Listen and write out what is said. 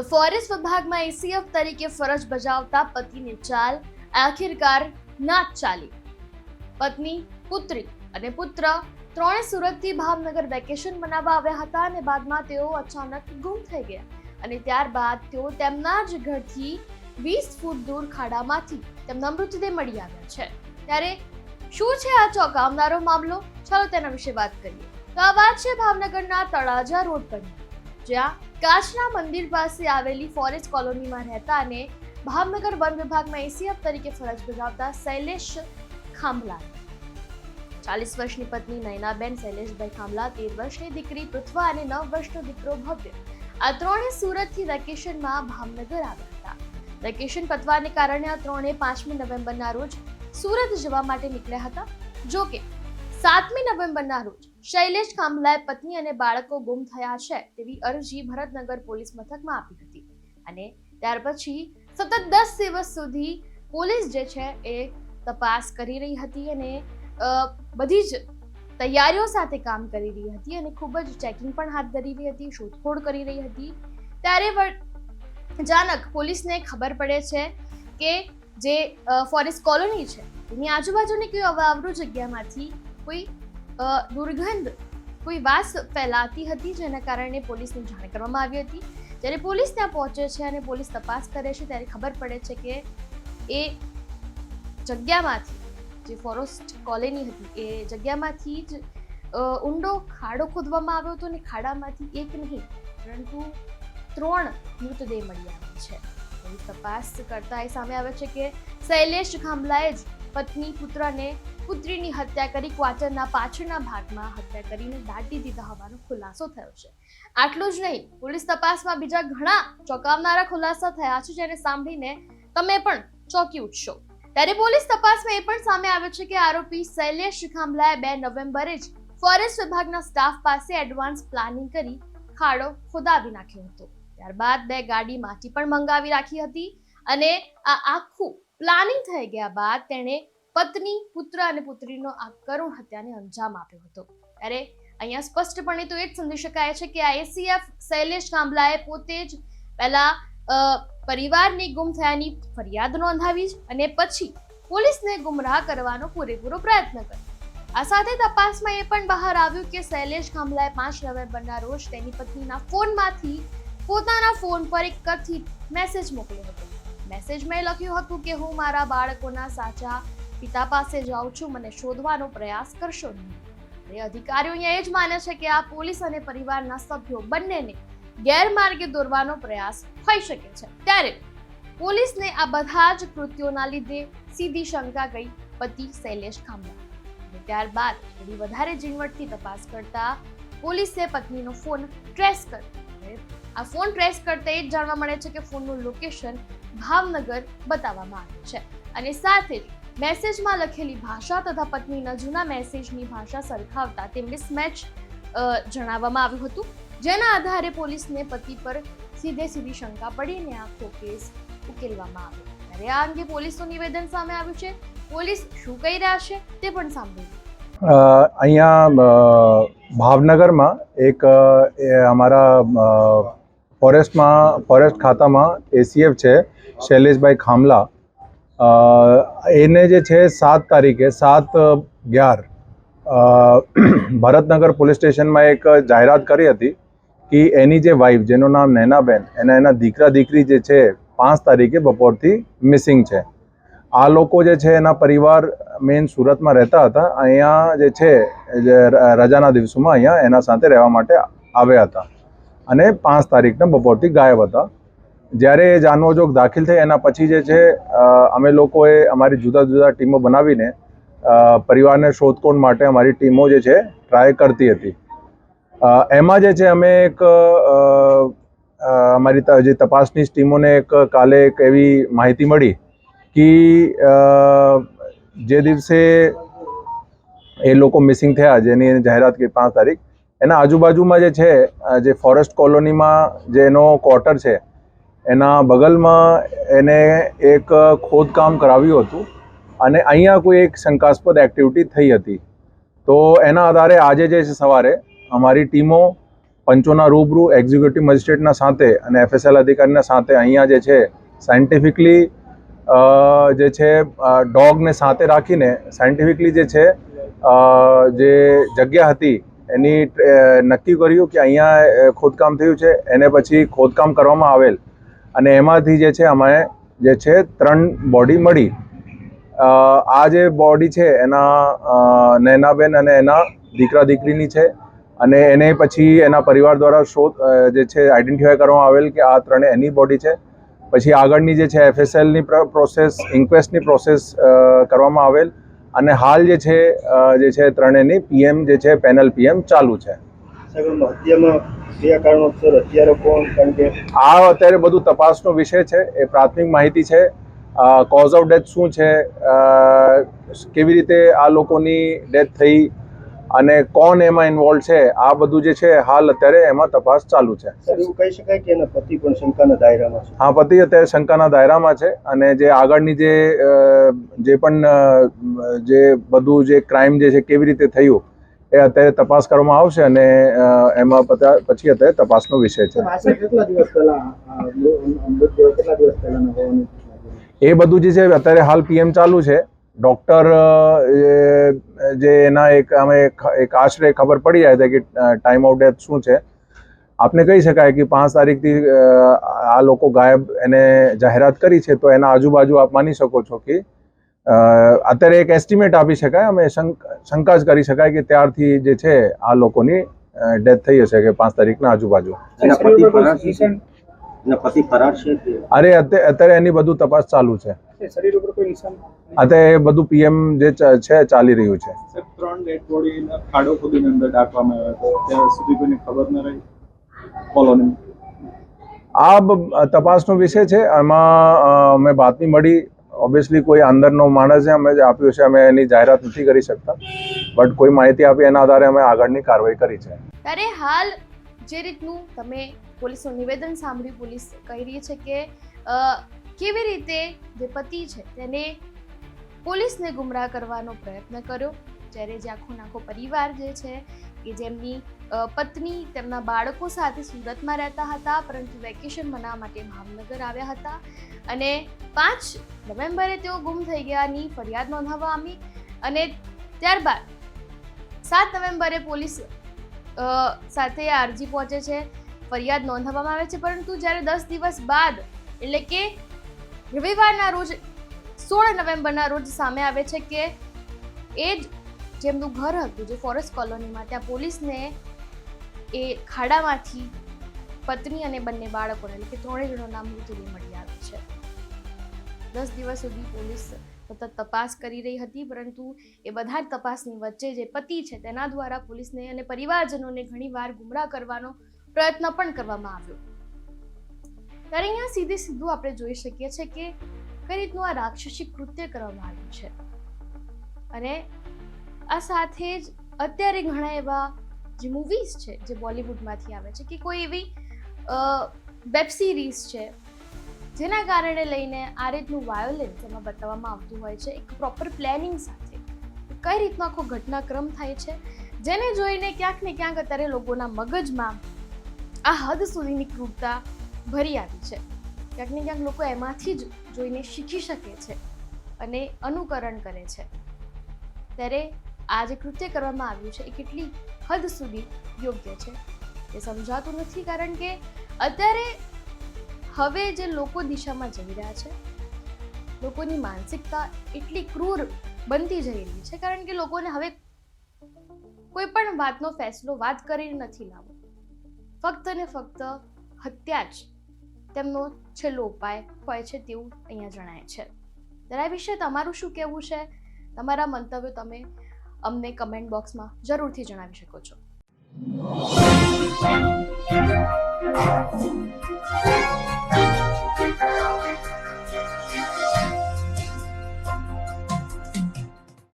તો ફોરેસ્ટ વિભાગમાં એસીએફ તરીકે ફરજ બજાવતા પતિની ચાલ આખિરકાર ના ચાલી. પત્ની, પુત્રી અને પુત્ર ત્રણે સુરતથી ભાવનગર વેકેશન મનાવવા આવ્યા હતા અને બાદમાં તેઓ અચાનક ગુમ થઈ ગયા. અને ત્યારબાદ તેઓ તેમના જ ઘરથી વીસ ફૂટ દૂર ખાડામાંથી તેમના મૃતદેહ મળી આવ્યા છે. ત્યારે શું છે આ ચોંકાવનારો મામલો? ચાલો તેના વિશે વાત કરીએ. તો આ વાત છે ભાવનગરના તળાજા રોડ પર જ્યાં કાચના મંદિર પાસે આવેલી ફોરેસ્ટ કોલોનીમાં રહેતા અને ભાવનગર વન વિભાગમાં એસીએફ તરીકે ફરજ બજાવતા શૈલેષ ખાંભલા. ચાલીસ વર્ષની પત્ની નયનાબેન શૈલેષભાઈ ખાંભલા, તેર વર્ષની દીકરી પૃથ્વા અને નવ વર્ષનો દીકરો ભવ્ય. આ ત્રણે સુરતથી વેકેશનમાં ભાવનગર આવ્યા હતા. વેકેશન પતવાને કારણે આ ત્રણે પાંચમી નવેમ્બરના રોજ સુરત જવા માટે નીકળ્યા હતા. જો કે સાતમી નવેમ્બરના રોજ શૈલેષ ખાંભલાએ પત્ની અને બાળકો ગુમ થયા છે તેવી અરજી ભરતનગર પોલીસ મથકમાં આપી હતી. અને ત્યાર પછી સતત દસ દિવસ સુધી પોલીસ જે છે એ તપાસ કરી રહી હતી અને બધી જ તૈયારીઓ સાથે કામ કરી રહી હતી અને ખૂબ જ ચેકિંગ પણ હાથ ધરી રહી હતી, શોધખોળ કરી રહી હતી. ત્યારે અચાનક પોલીસને ખબર પડે છે કે જે ફોરેસ્ટ કોલોની છે, એની આજુબાજુની કોઈ અવાવરૂ જગ્યામાંથી કોઈ દુર્ગંધ કોઈ વાસ ફેલાતી હતી જેના કારણે પોલીસને જાણ કરવામાં આવી હતી? જ્યારે પોલીસ ત્યાં પહોંચે છે અને પોલીસ તપાસ કરે છે ત્યારે ખબર પડે છે કે એ જગ્યામાંથી જે ફોરેસ્ટ કોલોની હતી, એ જગ્યામાંથી જ ઊંડો ખાડો ખોદવામાં આવ્યો હતો અને ખાડામાંથી એક નહીં, પરંતુ ત્રણ મૃતદેહ મળી આવ્યા છે. તપાસ કરતા એ સામે આવે છે કે શૈલેષ ખાંભલાએ જ પત્ની પુત્ર અને પુત્રીની હત્યા કરી ક્વાર્ટરના પાછળના ભાગમાં હત્યા કરીને દાટી દીધા હોવાનો ખુલાસો થયો છે. આટલું જ નહીં, પોલીસ તપાસમાં બીજા ઘણા ચોંકાવનારા ખુલાસા થયા છે જેને સાંભળીને તમે પણ ચોંકી ઉઠશો. ત્યારે પોલીસ તપાસમાં એ પણ સામે આવ્યું છે કે આરોપી શૈલેષ શિખામલાએ બે નવેમ્બરે જ ફોરેસ્ટ વિભાગના સ્ટાફ પાસે એડવાન્સ પ્લાનિંગ કરી ખાડો ખોદાવી નાખ્યો હતો. ત્યારબાદ બે ગાડી માટી પણ મંગાવી રાખી હતી અને આ આખું પ્લાનિંગ થઈ ગયા બાદ તેણે પત્ની, પુત્ર અને પુત્રીનો આ કરુણ હત્યાને અંજામ આપ્યો હતો. ત્યારે અહીંયા સ્પષ્ટપણે તો એ જ સમજી શકાય છે કે આ એસીએફ શૈલેષ કાંબલાએ પોતે જ પહેલા પરિવારની ગુમ થયાની ફરિયાદ નોંધાવી અને પછી પોલીસને ગુમરાહ કરવાનો પૂરેપૂરો પ્રયત્ન કર્યો. આ સાથે તપાસમાં એ પણ બહાર આવ્યું કે શૈલેષ ખાંભલાએ પાંચ નવેમ્બરના રોજ તેની પત્નીના ફોનમાંથી પોતાના ફોન પર એક કથિત મેસેજ મોકલ્યો હતો. મેસેજમાં લખ્યું હતું કે હું મારા બાળકોના સાચા પિતા પાસે જાઉં છું, મને શોધવાનો પ્રયાસ કરશો નહીં. એ અધિકારીઓ અહીંયા એ જ માને છે કે આ પોલીસ અને પરિવારના સભ્યો બંનેને ગેરમાર્ગે દોરવાનો પ્રયાસ થઈ શકે છે. ત્યારે પોલીસને આ બધા જ કૃત્યોના લીધે સીધી શંકા ગઈ પતિ શૈલેષ ખાંભલા ત્યારબાદ થોડી વધારે ઝીણવટથી તપાસ કરતા પોલીસે પત્નીનો ફોન ટ્રેસ કર્યો. આ ફોન ટ્રેસ કરતા એ જ જાણવા મળે છે કે ફોનનું લોકેશન ભાવનગર બતાવવામાં આવ્યું છે. અને સાથે જ મેસેજમાં લખેલી ભાષા તથા પત્નીના જૂના મેસેજની ભાષા સરખાવતા તે મિસમેચ જણાવવામાં આવ્યું હતું. જેના આધારે પોલીસને પતિ પર સીધે સીધી શંકા પડીને આખો કેસ ઉકેલવામાં આવ્યો. ત્યારે આ અંગે પોલીસનું નિવેદન સામે આવ્યું છે. પોલીસ શું કહી રહ્યા છે તે પણ સાંભળ્યું અહીંયા ભાવનગરમાં એક અમારા ફોરેસ્ટમાં, ફોરેસ્ટ ખાતામાં એસીએફ છે, શૈલેષભાઈ ખામલા. એને જે છે સાત તારીખે, સાત અગિયાર ભરતનગર પોલીસ સ્ટેશનમાં એક જાહેરાત કરી હતી કે એની જે વાઈફ જેનું નામ નૈનાબેન, એના એના દીકરા, દીકરી જે છે, પાંચ તારીખે બપોરથી મિસિંગ છે. આ લોકો જે છે એના પરિવાર મેઇન સુરતમાં રહેતા હતા, અહીંયા જે છે રજાના દિવસોમાં અહીંયા એના સાથે રહેવા માટે આવ્યા હતા. અને પાંચ તારીખના બપોરથી ગાયબ હતા. જ્યારે એ જાનવોજોગ દાખલ થઈ એના પછી જે છે અમે લોકોએ અમારી જુદા જુદા ટીમો બનાવીને પરિવારને શોધખોળ માટે અમારી ટીમો જે છે, ટ્રાય કરતી હતી. એમાં જે છે, અમે એક અમારી જે તપાસની ટીમોને એક કાલે એક એવી માહિતી મળી કે જે દિવસે એ લોકો મિસિંગ થયા, જેની જાહેરાત કરી પાંચ તારીખ એના આજુબાજુમાં જે છે જે ફોરેસ્ટ કોલોનીમાં જે એનો ક્વાર્ટર છે, એના બગલમાં એને એક ખોદકામ કરાવ્યું હતું અને અહીંયા કોઈ એક શંકાસ્પદ એક્ટિવિટી થઈ હતી. તો એના આધારે આજે જે છે સવારે અમારી ટીમો પંચોના રૂબરૂ એક્ઝિક્યુટિવ મજિસ્ટ્રેટના સાથે અને એફએસએલ અધિકારીના સાથે અહીંયા જે છે સાયન્ટિફિકલી જે છે ડોગને સાથે રાખીને સાયન્ટિફિકલી જે છે જે જગ્યા હતી એની નક્કી કર્યું કે અહીંયા ખોદકામ થયું છે, એને પછી ખોદકામ કરવામાં આવેલ. અને એમાંથી જે છે, અમે જે છે, ત્રણ બોડી મળી. આ જે બોડી છે, એના નૈનાબેન અને એના દીકરા દીકરીની છે. અને એને પછી એના પરિવાર દ્વારા શોધ જે છે આઈડેન્ટિફાય કરવામાં આવેલ કે આ ત્રણે એની બોડી છે. પછી આગળની જે છે એફએસએલની પ્રોસેસ ઇન્ક્વેસ્ટની પ્રોસેસ કરવામાં આવેલ. અને હાલ જે છે જે છે ત્રણેયની પીએમ જે છે પેનલ પીએમ ચાલુ છે. આ અત્યારે બધું તપાસનો વિષય છે એ પ્રાથમિક માહિતી છે. કોઝ ઓફ ડેથ શું છે? કેવી રીતે આ લોકોની ડેથ થઈ? અને કોણ એમાં ઇન્વોલ્વ છે આ બધું જે છે હાલ અત્યારે એમાં તપાસ ચાલુ છે. એવું કહી શકાય કે એના પતિ પણ શંકાના દાયરામાં છે? હા પતિ અત્યારે શંકાના દાયરામાં છે અને જે આગળની જે જે પણ જે બધું જે ક્રાઇમ જે છે કેવી રીતે થયું એ અત્યારે તપાસ કરવામાં આવશે અને એમાં પછી અત્યારે તપાસનો વિષય છે. એ બધું જે છે અત્યારે હાલ પીએમ ચાલુ છે. ડૉક્ટર જે એના એક અમે એક આશરે ખબર પડી જાય છે કે ટાઈમ ઓફ ડેથ શું છે. આપને કહી શકાય કે પાંચ તારીખથી આ લોકો ગાયબ એને જાહેરાત કરી છે તો એના આજુબાજુ આપ માની શકો છો કે અત્યારે એક એસ્ટિમેટ આપી શકાય અમે શંક- શંકા જ કરી શકાય કે ત્યારથી જે છે આ લોકોની ડેથ થઈ હશે કે પાંચ તારીખના આજુબાજુ. અરે અત્યારે એની બધું તપાસ ચાલુ છે. શરીર ઉપર કોઈ નિશાન અત્યારે એ બધું પીએમ જે છે ચાલી રહ્યું છે. સાહેબ ત્રણ ડેડ બોડી ખાડો ખોદીને અંદર ડાકવામાં આવ્યા હતા. ત્યાં સુધી કોઈને ખબર ન રહી? કોલોની આ બ- તપાસનો વિષય છે. એમાં અમે બાતમી મળી. ઓબ્વિયસલી કોઈ અંદરનો માણસ છે અમે જે આપ્યું છે અમે એની જાહેરાત નથી કરી શકતા. બટ કોઈ માહિતી આપી એના આધારે અમે આગળની કાર્યવાહી કરી છે. ત્યારે હાલ જે રીતનું તમે પોલીસનું નિવેદન સાંભળ્યું પોલીસ કહી રહી છે કે કેવી રીતે જે પતિ છે તેને પોલીસને ગુમરાહ કરવાનો પ્રયત્ન કર્યો. જ્યારે જે આખો નાખો પરિવાર જે છે, કે જેમની પત્ની તેમના બાળકો સાથે સુરતમાં રહેતા હતા, પરંતુ વેકેશન મનાવવા માટે ભાવનગર આવ્યા હતા. અને પાંચ નવેમ્બરે તેઓ ગુમ થઈ ગયાની ફરિયાદ નોંધાવવા આવી. અને ત્યારબાદ સાત નવેમ્બરે પોલીસ સાથે અરજી પહોંચે છે. ફરિયાદ નોંધાવવામાં આવે છે, પરંતુ જ્યારે દસ દિવસ બાદ, એટલે કે રવિવારના રોજ સોળ નવેમ્બરના રોજ સામે આવે છે કે એ જ જેમનું ઘર હતું, જે ફોરેસ્ટ કોલોનીમાં ત્યાં પોલીસને એ ખાડામાંથી પત્ની અને બંને બાળકોને, એટલે કે ત્રણેય જણોના મૃતદેહ મળી આવે છે. દસ દિવસ સુધી પોલીસ સતત તપાસ કરી રહી હતી, પરંતુ એ બધા તપાસની વચ્ચે જે પતિ છે, તેના દ્વારા પોલીસને અને પરિવારજનોને ઘણીવાર ગુમરાહ કરવાનો પ્રયત્ન પણ કરવામાં આવ્યો. ત્યારે અહીંયા સીધે સીધું આપણે જોઈ શકીએ છીએ કે કઈ રીતનું આ રાક્ષસી કૃત્ય કરવામાં આવ્યું છે. અને આ સાથે જ અત્યારે ઘણા એવા જે મૂવીઝ છે, જે બોલિવૂડમાંથી આવે છે કે કોઈ એવી વેબ સિરીઝ છે, જેના કારણે લઈને આ રીતનું વાયોલેન્સ એમાં બતાવવામાં આવતું હોય છે, એક પ્રોપર પ્લેનિંગ સાથે કઈ રીતનો આખો ઘટનાક્રમ થાય છે, જેને જોઈને ક્યાંક ને ક્યાંક અત્યારે લોકોના મગજમાં આ હદ સુધીની ક્રૂરતા ભરી આવી છે. ક્યાંક ને ક્યાંક લોકો એમાંથી જ જોઈને શીખી શકે છે અને અનુકરણ કરે છે. ત્યારે આ જે કૃત્ય કરવામાં આવ્યું છે એ કેટલી હદ સુધી યોગ્ય છે એ સમજાતું નથી કારણ કે અત્યારે હવે જે લોકો દિશામાં જઈ રહ્યા છે, લોકોની માનસિકતા એટલી ક્રૂર બનતી જઈ રહી છે કારણ કે લોકોને હવે કોઈ પણ વાતનો ફેસલો વાત કરીને નથી લાવવો. ફક્ત ને ફક્ત હત્યા જ તેમનો છેલ્લો ઉપાય હોય છે તેવું અહીંયા જણાય છે તેના વિશે તમારું શું કહેવું છે તમારા મંતવ્યો તમે અમને કમેન્ટ બોક્સમાં જરૂરથી જણાવી શકો છો